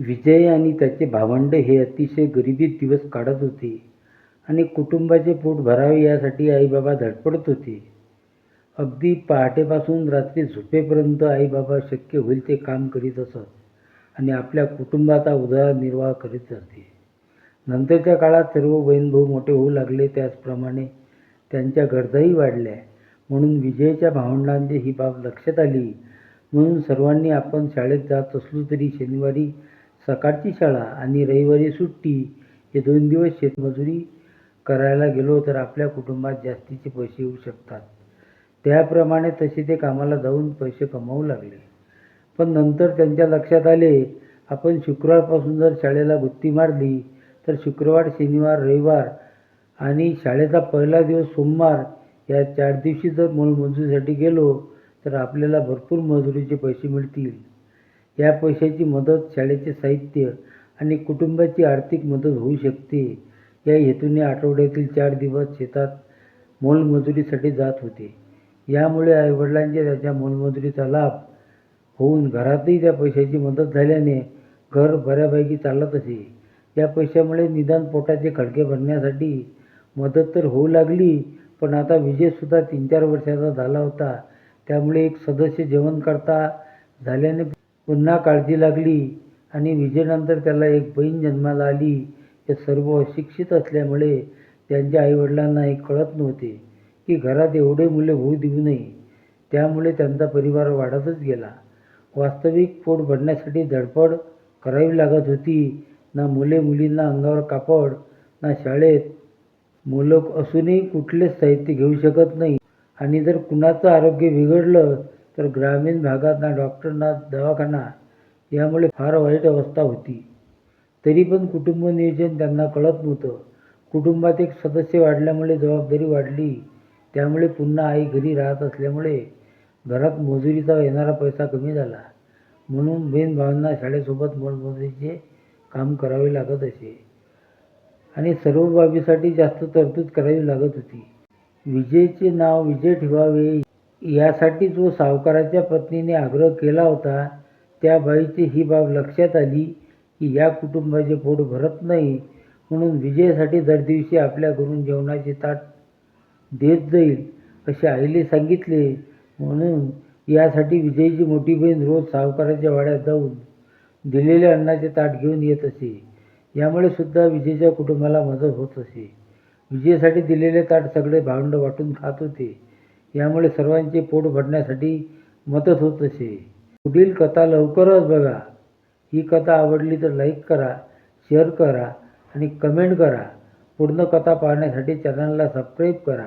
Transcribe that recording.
विजय आणि त्याचे भावंड हे अतिशय गरिबीत दिवस काढत होते आणि कुटुंबाचे पोट भरावे यासाठी आईबाबा धडपडत होते. अगदी पहाटेपासून रात्री झोपेपर्यंत आईबाबा शक्य होईल ते काम करीत असत आणि आपल्या कुटुंबाचा उदरनिर्वाह करीत असते नंतरच्या काळात सर्व बहीणभाऊ मोठे होऊ लागले त्याचप्रमाणे त्यांच्या गरजाही वाढल्या. म्हणून विजयच्या भावंडांची ही बाब लक्षात आली. म्हणून सर्वांनी आपण शाळेत जात असलो तरी शनिवारी सकाळची शाळा आणि रविवारी सुट्टी हे दोन दिवस शेतमजुरी करायला गेलो तर आपल्या कुटुंबात जास्तीचे पैसे येऊ शकतात. त्याप्रमाणे तसे ते कामाला जाऊन पैसे कमावू लागले. पण नंतर त्यांच्या लक्षात आले आपण शुक्रवारपासून जर शाळेला गुत्ती मारली तर शुक्रवार, शनिवार, रविवार आणि शाळेचा पहिला दिवस सोमवार या चार दिवशी जर मोलमजुरीसाठी गेलो तर आपल्याला भरपूर मजुरीचे पैसे मिळतील. या पैशाची मदत शाळेचे साहित्य आणि कुटुंबाची आर्थिक मदत होऊ शकते या हेतूने आठवड्यातील चार दिवस शेतात मोलमजुरीसाठी जात होते. यामुळे आईवडिलांच्या त्याच्या मोलमजुरीचा लाभ होऊन घरातही त्या पैशाची मदत झाल्याने घर बऱ्यापैकी चालत असे. या पैशामुळे निदान पोटाचे खडके भरण्यासाठी मदत तर होऊ लागली पण आता विजयसुद्धा तीन चार वर्षाचा झाला होता त्यामुळे एक सदस्य जेवण करता झाल्याने पुन्हा काळजी लागली आणि विजयनंतर त्याला एक बहीण जन्माला आली. हे सर्व अशिक्षित असल्यामुळे त्यांच्या आईवडिलांना हे कळत नव्हते की घरात एवढे मुले होऊ देऊ नये. त्यामुळे त्यांचा परिवार वाढतच गेला. वास्तविक पोट भरण्यासाठी धडपड करावी लागत होती. ना मुले मुलींना अंगावर कापड ना शाळेत मुलं असूनही कुठलेच साहित्य घेऊ शकत नाही आणि जर कुणाचं आरोग्य बिघडलं तर ग्रामीण भागात ना डॉक्टर ना दवाखाना यामुळे फार वाईट अवस्था होती. तरी पण कुटुंब नियोजन त्यांना कळत नव्हतं. कुटुंबात एक सदस्य वाढल्यामुळे जबाबदारी वाढली. त्यामुळे पुन्हा आई घरी राहत असल्यामुळे घरात मजुरीचा येणारा पैसा कमी झाला. म्हणून बहीण-भावांना शाळेसोबत मोलमजुरीचे काम करावे लागत असे आणि सर्व बाबींसाठी जास्त तरतूद करावी लागत होती. विजेचे नाव विजय ठेवावे यासाठी जो सावकाराच्या पत्नीने आग्रह केला होता त्या बाईची ही बाब लक्षात आली की या कुटुंबाचे पोट भरत नाही म्हणून विजयसाठी दरदिवशी आपल्या घरून जेवणाचे ताट देत जाईल असे आईले सांगितले. म्हणून यासाठी विजयची मोठी बहीण रोज सावकाराच्या वाड्यात जाऊन दिलेले अन्नाचे ताट घेऊन येत असे. यामुळे सुद्धा विजयच्या कुटुंबाला मदत होत असे. विजयसाठी दिलेले ताट सगळे भावंडं वाटून खात होते. यामुळे सर्वांचे पोट भरण्यासाठी मदत होत असे. पुढील कथा लवकरच बघा. ही कथा आवडली तर लाईक करा, शेअर करा आणि कमेंट करा. पूर्ण कथा पाहण्यासाठी चॅनलला सबस्क्राईब करा.